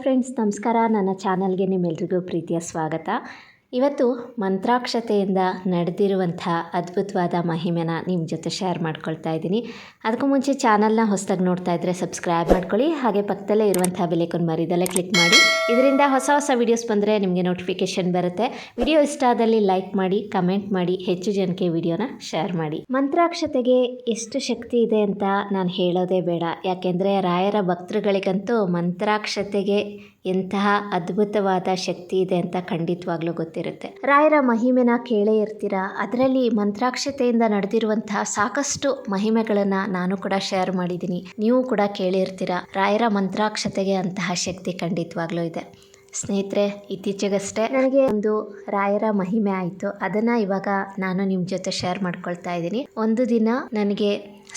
Friends, ನಮಸ್ಕಾರ. ನನ್ನ ಚಾನಲ್ಗೆ ನಿಮ್ಮೆಲ್ರಿಗೂ ಪ್ರೀತಿಯ ಸ್ವಾಗತ. ಇವತ್ತು ಮಂತ್ರಾಕ್ಷತೆಯಿಂದ ನಡೆದಿರುವಂಥ ಅದ್ಭುತವಾದ ಮಹಿಮೆನ ನಿಮ್ಮ ಜೊತೆ ಶೇರ್ ಮಾಡ್ಕೊಳ್ತಾ ಇದ್ದೀನಿ. ಅದಕ್ಕೂ ಮುಂಚೆ ಚಾನಲ್ನ ಹೊಸದಾಗಿ ನೋಡ್ತಾ ಇದ್ದರೆ ಸಬ್ಸ್ಕ್ರೈಬ್ ಮಾಡ್ಕೊಳ್ಳಿ. ಹಾಗೆ ಪಕ್ಕದಲ್ಲೇ ಇರುವಂಥ ಬೆಲೆಕೊಂಡು ಮರಿದಲ್ಲೇ ಕ್ಲಿಕ್ ಮಾಡಿ. ಇದರಿಂದ ಹೊಸ ಹೊಸ ವೀಡಿಯೋಸ್ ಬಂದರೆ ನಿಮಗೆ ನೋಟಿಫಿಕೇಷನ್ ಬರುತ್ತೆ. ವಿಡಿಯೋ ಇಷ್ಟ ಆದಲ್ಲಿ ಲೈಕ್ ಮಾಡಿ ಕಮೆಂಟ್ ಮಾಡಿ, ಹೆಚ್ಚು ಜನಕ್ಕೆ ವಿಡಿಯೋನ ಶೇರ್ ಮಾಡಿ. ಮಂತ್ರಾಕ್ಷತೆಗೆ ಎಷ್ಟು ಶಕ್ತಿ ಇದೆ ಅಂತ ನಾನು ಹೇಳೋದೇ ಬೇಡ. ಯಾಕೆಂದರೆ ರಾಯರ ಭಕ್ತೃಗಳಿಗಂತೂ ಮಂತ್ರಾಕ್ಷತೆಗೆ ಎಂತಹ ಅದ್ಭುತವಾದ ಶಕ್ತಿ ಇದೆ ಅಂತ ಖಂಡಿತವಾಗ್ಲೂ ಗೊತ್ತಿರುತ್ತೆ. ರಾಯರ ಮಹಿಮೆನ ಕೇಳೇ ಇರ್ತೀರ? ಅದರಲ್ಲಿ ಮಂತ್ರಾಕ್ಷತೆಯಿಂದ ನಡೆದಿರುವಂತಹ ಸಾಕಷ್ಟು ಮಹಿಮೆಗಳನ್ನು ನಾನು ಕೂಡ ಶೇರ್ ಮಾಡಿದ್ದೀನಿ. ನೀವು ಕೂಡ ಕೇಳಿರ್ತೀರ ರಾಯರ ಮಂತ್ರಾಕ್ಷತೆಗೆ ಅಂತಹ ಶಕ್ತಿ ಖಂಡಿತವಾಗ್ಲೂ ಇದೆ. ಸ್ನೇಹಿತರೆ, ಇತ್ತೀಚೆಗಷ್ಟೇ ನನಗೆ ಒಂದು ರಾಯರ ಮಹಿಮೆ ಆಯಿತು. ಅದನ್ನು ಇವಾಗ ನಾನು ನಿಮ್ಮ ಜೊತೆ ಶೇರ್ ಮಾಡ್ಕೊಳ್ತಾ ಇದ್ದೀನಿ. ಒಂದು ದಿನ ನನಗೆ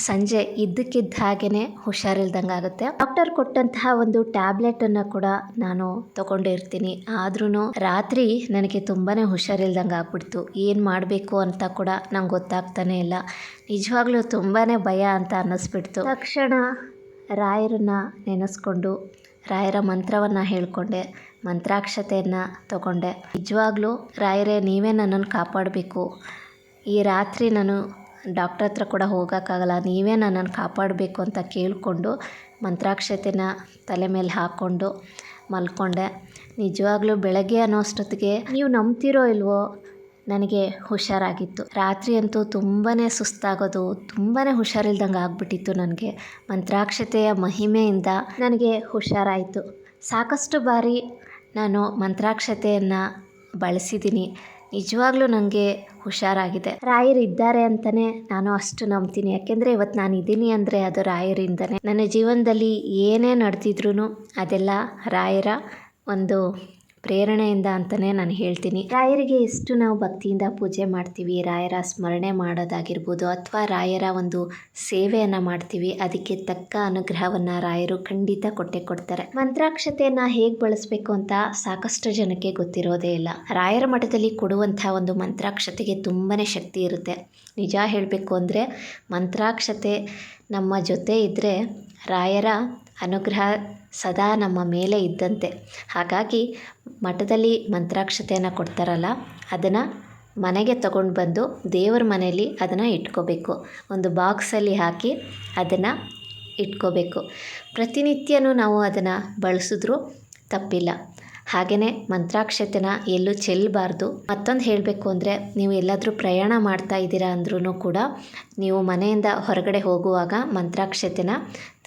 ಸಂಜೆ ಇದ್ದಕ್ಕಿದ್ದ ಹಾಗೆಯೇ ಹುಷಾರಿಲ್ದಂಗೆ ಆಗುತ್ತೆ. ಡಾಕ್ಟರ್ ಕೊಟ್ಟಂತಹ ಒಂದು ಟ್ಯಾಬ್ಲೆಟನ್ನು ಕೂಡ ನಾನು ತಗೊಂಡಿರ್ತೀನಿ ಆದ್ರೂ ರಾತ್ರಿ ನನಗೆ ತುಂಬಾ ಹುಷಾರಿಲ್ದಂಗೆ ಆಗ್ಬಿಡ್ತು. ಏನು ಮಾಡಬೇಕು ಅಂತ ಕೂಡ ನಂಗೆ ಗೊತ್ತಾಗ್ತಾನೆ ಇಲ್ಲ. ನಿಜವಾಗ್ಲೂ ತುಂಬಾ ಭಯ ಅಂತ ಅನ್ನಿಸ್ಬಿಡ್ತು. ತಕ್ಷಣ ರಾಯರನ್ನ ನೆನೆಸ್ಕೊಂಡು ರಾಯರ ಮಂತ್ರವನ್ನು ಹೇಳಿಕೊಂಡೆ, ಮಂತ್ರಾಕ್ಷತೆಯನ್ನು ತಗೊಂಡೆ. ನಿಜವಾಗ್ಲೂ ರಾಯರೇ, ನೀವೇ ನನ್ನನ್ನು ಕಾಪಾಡಬೇಕು. ಈ ರಾತ್ರಿ ನಾನು ಡಾಕ್ಟರ್ ಹತ್ರ ಕೂಡ ಹೋಗೋಕ್ಕಾಗಲ್ಲ, ನೀವೇ ನನ್ನನ್ನು ಕಾಪಾಡಬೇಕು ಅಂತ ಕೇಳಿಕೊಂಡು ಮಂತ್ರಾಕ್ಷತೆನ ತಲೆ ಮೇಲೆ ಹಾಕ್ಕೊಂಡು ಮಲ್ಕೊಂಡೆ. ನಿಜವಾಗ್ಲೂ ಬೆಳಗ್ಗೆ ಅನ್ನೋ ಅಷ್ಟೊತ್ತಿಗೆ ನೀವು ನಂಬ್ತಿರೋ ಇಲ್ವೋ ನನಗೆ ಹುಷಾರಾಗಿತ್ತು. ರಾತ್ರಿ ಅಂತೂ ತುಂಬಾ ಸುಸ್ತಾಗೋದು ತುಂಬಾ ಹುಷಾರಿಲ್ದಂಗೆ ಆಗ್ಬಿಟ್ಟಿತ್ತು ನನಗೆ. ಮಂತ್ರಾಕ್ಷತೆಯ ಮಹಿಮೆಯಿಂದ ನನಗೆ ಹುಷಾರಾಯಿತು. ಸಾಕಷ್ಟು ಬಾರಿ ನಾನು ಮಂತ್ರಾಕ್ಷತೆಯನ್ನು ಬಳಸಿದ್ದೀನಿ. ನಿಜವಾಗ್ಲೂ ನನಗೆ ಹುಷಾರಾಗಿದೆ. ರಾಯರು ಇದ್ದಾರೆ ಅಂತಲೇ ನಾನು ಅಷ್ಟು ನಂಬ್ತೀನಿ. ಯಾಕೆಂದರೆ ಇವತ್ತು ನಾನು ಇದ್ದೀನಿ ಅಂದರೆ ಅದು ರಾಯರಿಂದನೇ. ನನ್ನ ಜೀವನದಲ್ಲಿ ಏನೇ ನಡೆದಿದ್ರು ಅದೆಲ್ಲ ರಾಯರ ಒಂದು ಪ್ರೇರಣೆಯಿಂದ ಅಂತಲೇ ನಾನು ಹೇಳ್ತೀನಿ. ರಾಯರಿಗೆ ಎಷ್ಟು ನಾವು ಭಕ್ತಿಯಿಂದ ಪೂಜೆ ಮಾಡ್ತೀವಿ, ರಾಯರ ಸ್ಮರಣೆ ಮಾಡೋದಾಗಿರ್ಬೋದು ಅಥವಾ ರಾಯರ ಒಂದು ಸೇವೆಯನ್ನು ಮಾಡ್ತೀವಿ, ಅದಕ್ಕೆ ತಕ್ಕ ಅನುಗ್ರಹವನ್ನು ರಾಯರು ಖಂಡಿತ ಕೊಟ್ಟೆ ಕೊಡ್ತಾರೆ. ಮಂತ್ರಾಕ್ಷತೆಯನ್ನು ಹೇಗೆ ಬಳಸಬೇಕು ಅಂತ ಸಾಕಷ್ಟು ಜನಕ್ಕೆ ಗೊತ್ತಿರೋದೇ ಇಲ್ಲ. ರಾಯರ ಮಠದಲ್ಲಿ ಕೊಡುವಂಥ ಒಂದು ಮಂತ್ರಾಕ್ಷತೆಗೆ ತುಂಬಾ ಶಕ್ತಿ ಇರುತ್ತೆ. ನಿಜ ಹೇಳಬೇಕು ಅಂದರೆ ಮಂತ್ರಾಕ್ಷತೆ ನಮ್ಮ ಜೊತೆ ಇದ್ದರೆ ರಾಯರ ಅನುಗ್ರಹ ಸದಾ ನಮ್ಮ ಮೇಲೆ ಇದ್ದಂತೆ. ಹಾಗಾಗಿ ಮಠದಲ್ಲಿ ಮಂತ್ರಾಕ್ಷತೆಯನ್ನು ಕೊಡ್ತಾರಲ್ಲ, ಅದನ್ನು ಮನೆಗೆ ತಗೊಂಡು ಬಂದು ದೇವರ ಮನೆಯಲ್ಲಿ ಅದನ್ನು ಇಟ್ಕೋಬೇಕು. ಒಂದು ಬಾಕ್ಸಲ್ಲಿ ಹಾಕಿ ಅದನ್ನು ಇಟ್ಕೋಬೇಕು. ಪ್ರತಿನಿತ್ಯನೂ ನಾವು ಅದನ್ನು ಬಳಸಿದ್ರೂ ತಪ್ಪಿಲ್ಲ. ಹಾಗೆಯೇ ಮಂತ್ರಾಕ್ಷತೆನ ಎಲ್ಲೂ ಚೆಲ್ಲಬಾರ್ದು ಮತ್ತೊಂದು ಹೇಳಬೇಕು ಅಂದರೆ, ನೀವು ಎಲ್ಲಾದರೂ ಪ್ರಯಾಣ ಮಾಡ್ತಾ ಇದ್ದೀರಾ ಅಂದ್ರೂ ಕೂಡ, ನೀವು ಮನೆಯಿಂದ ಹೊರಗಡೆ ಹೋಗುವಾಗ ಮಂತ್ರಾಕ್ಷತೆನ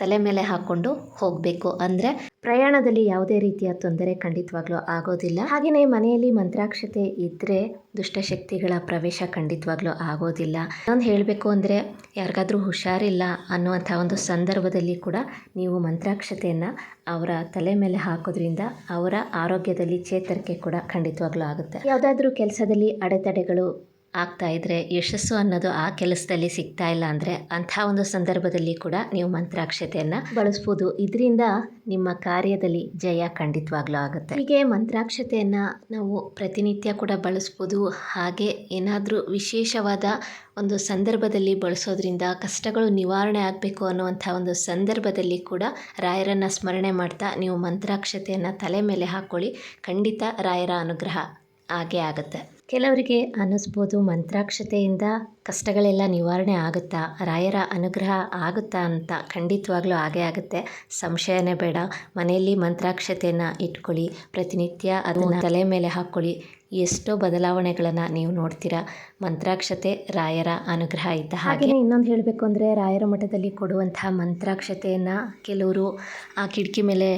ತಲೆ ಮೇಲೆ ಹಾಕ್ಕೊಂಡು ಹೋಗಬೇಕು. ಅಂದರೆ ಪ್ರಯಾಣದಲ್ಲಿ ಯಾವುದೇ ರೀತಿಯ ತೊಂದರೆ ಖಂಡಿತವಾಗ್ಲೂ ಆಗೋದಿಲ್ಲ. ಹಾಗೆಯೇ ಮನೆಯಲ್ಲಿ ಮಂತ್ರಾಕ್ಷತೆ ಇದ್ದರೆ ದುಷ್ಟಶಕ್ತಿಗಳ ಪ್ರವೇಶ ಖಂಡಿತವಾಗ್ಲೂ ಆಗೋದಿಲ್ಲ. ಇನ್ನೊಂದು ಹೇಳಬೇಕು ಅಂದರೆ, ಯಾರಿಗಾದರೂ ಹುಷಾರಿಲ್ಲ ಅನ್ನುವಂಥ ಒಂದು ಸಂದರ್ಭದಲ್ಲಿ ಕೂಡ ನೀವು ಮಂತ್ರಾಕ್ಷತೆಯನ್ನು ಅವರ ತಲೆ ಮೇಲೆ ಹಾಕೋದ್ರಿಂದ ಅವರ ಆರೋಗ್ಯದಲ್ಲಿ ಚೇತರಿಕೆ ಕೂಡ ಖಂಡಿತವಾಗ್ಲೂ ಆಗುತ್ತೆ. ಯಾವುದಾದ್ರೂ ಕೆಲಸದಲ್ಲಿ ಅಡೆತಡೆಗಳು ಆಗ್ತಾ ಇದ್ದರೆ ಯಶಸ್ಸು ಅನ್ನೋದು ಆ ಕೆಲಸದಲ್ಲಿ ಸಿಗ್ತಾ ಇಲ್ಲ ಅಂದರೆ ಅಂಥ ಒಂದು ಸಂದರ್ಭದಲ್ಲಿ ಕೂಡ ನೀವು ಮಂತ್ರಾಕ್ಷತೆಯನ್ನು ಬಳಸ್ಬೋದು. ಇದರಿಂದ ನಿಮ್ಮ ಕಾರ್ಯದಲ್ಲಿ ಜಯ ಖಂಡಿತವಾಗ್ಲೂ ಆಗುತ್ತೆ. ಹೀಗೆ ಮಂತ್ರಾಕ್ಷತೆಯನ್ನು ನಾವು ಪ್ರತಿನಿತ್ಯ ಕೂಡ ಬಳಸ್ಬೋದು. ಹಾಗೆ ಏನಾದರೂ ವಿಶೇಷವಾದ ಒಂದು ಸಂದರ್ಭದಲ್ಲಿ ಬಳಸೋದ್ರಿಂದ ಕಷ್ಟಗಳು ನಿವಾರಣೆ ಆಗಬೇಕು ಅನ್ನುವಂಥ ಒಂದು ಸಂದರ್ಭದಲ್ಲಿ ಕೂಡ ರಾಯರನ್ನು ಸ್ಮರಣೆ ಮಾಡ್ತಾ ನೀವು ಮಂತ್ರಾಕ್ಷತೆಯನ್ನು ತಲೆ ಮೇಲೆ ಹಾಕ್ಕೊಳ್ಳಿ. ಖಂಡಿತ ರಾಯರ ಅನುಗ್ರಹ ಆಗೇ ಆಗುತ್ತೆ. ಕೆಲವರಿಗೆ ಅನ್ನಿಸ್ಬೋದು ಮಂತ್ರಾಕ್ಷತೆಯಿಂದ ಕಷ್ಟಗಳೆಲ್ಲ ನಿವಾರಣೆ ಆಗುತ್ತಾ? ರಾಯರ ಅನುಗ್ರಹ ಆಗುತ್ತಾ ಅಂತ ಖಂಡಿತವಾಗ್ಲೂ ಆಗೇ ಆಗುತ್ತೆ. ಸಂಶಯನೇ ಬೇಡ. ಮನೆಯಲ್ಲಿ ಮಂತ್ರಾಕ್ಷತೆಯನ್ನು ಇಟ್ಕೊಳ್ಳಿ. ಪ್ರತಿನಿತ್ಯ ಅದನ್ನು ತಲೆ ಮೇಲೆ ಹಾಕ್ಕೊಳ್ಳಿ. ಎಷ್ಟೋ ಬದಲಾವಣೆಗಳನ್ನು ನೀವು ನೋಡ್ತೀರಾ? ಮಂತ್ರಾಕ್ಷತೆ ರಾಯರ ಅನುಗ್ರಹ ಇದ್ದ ಹಾಗೆ. ಇನ್ನೊಂದು ಹೇಳಬೇಕು ಅಂದರೆ ರಾಯರ ಮಠದಲ್ಲಿ ಕೊಡುವಂತಹ ಮಂತ್ರಾಕ್ಷತೆಯನ್ನು ಕೆಲವರು ಆ ಕಿಟಕಿ ಮೇಲೆ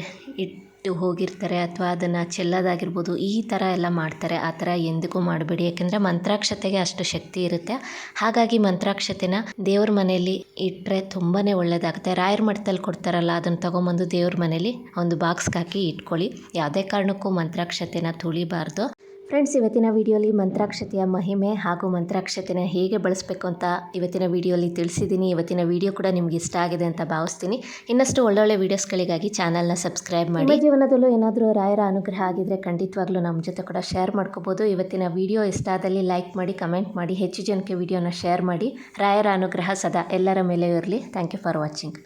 ಇಟ್ಟು ಹೋಗಿರ್ತಾರೆ ಅಥವಾ ಅದನ್ನು ಚೆಲ್ಲೋದಾಗಿರ್ಬೋದು, ಈ ಥರ ಎಲ್ಲ ಮಾಡ್ತಾರೆ. ಆ ಥರ ಎಂದಿಗೂ ಮಾಡಬೇಡಿ. ಯಾಕೆಂದರೆ ಮಂತ್ರಾಕ್ಷತೆಗೆ ಅಷ್ಟು ಶಕ್ತಿ ಇರುತ್ತೆ. ಹಾಗಾಗಿ ಮಂತ್ರಾಕ್ಷತೆನ ದೇವ್ರ ಮನೆಯಲ್ಲಿ ಇಟ್ಟರೆ ತುಂಬಾ ಒಳ್ಳೆಯದಾಗುತ್ತೆ ರಾಯರ ಮಠದಲ್ಲಿ ಕೊಡ್ತಾರಲ್ಲ, ಅದನ್ನು ತೊಗೊಂಬಂದು ದೇವ್ರ ಮನೇಲಿ ಒಂದು ಬಾಕ್ಸ್ಗೆ ಹಾಕಿ ಇಟ್ಕೊಳ್ಳಿ. ಯಾವುದೇ ಕಾರಣಕ್ಕೂ ಮಂತ್ರಾಕ್ಷತೆನ ತುಳಿಬಾರ್ದು. ಫ್ರೆಂಡ್ಸ್ ಇವತ್ತಿನ ವಿಡಿಯೋಲಿ ಮಂತ್ರಾಕ್ಷತೆಯ ಮಹಿಮೆ ಹಾಗೂ ಮಂತ್ರಾಕ್ಷತೆನ ಹೇಗೆ ಬಳಸಬೇಕು ಅಂತ ಇವತ್ತಿನ ವಿಡಿಯೋಲಿ ತಿಳಿಸಿದ್ದೀನಿ. ಇವತ್ತಿನ ವಿಡಿಯೋ ಕೂಡ ನಿಮ್ಗೆ ಇಷ್ಟ ಆಗಿದೆ ಅಂತ ಭಾವಿಸ್ತೀನಿ. ಇನ್ನಷ್ಟು ಒಳ್ಳೊಳ್ಳೆ ವೀಡಿಯೋಸ್ಗಳಿಗಾಗಿ ಚಾನಲ್ನ ಸಬ್ಸ್ಕ್ರೈಬ್ ಮಾಡಿ. ಜೀವನದಲ್ಲೂ ಏನಾದರೂ ರಾಯರ ಅನುಗ್ರಹ ಆಗಿದ್ರೆ ಖಂಡಿತವಾಗ್ಲೂ ನಮ್ಮ ಜೊತೆ ಕೂಡ ಶೇರ್ ಮಾಡ್ಕೋಬೋದು. ಇವತ್ತಿನ ವಿಡಿಯೋ ಇಷ್ಟ ಆದಲ್ಲಿ ಲೈಕ್ ಮಾಡಿ ಕಮೆಂಟ್ ಮಾಡಿ, ಹೆಚ್ಚು ಜನಕ್ಕೆ ವಿಡಿಯೋನ ಶೇರ್ ಮಾಡಿ. ರಾಯರ ಅನುಗ್ರಹ ಸದಾ ಎಲ್ಲರ ಮೇಲೆ ಇರಲಿ. Thank you for watching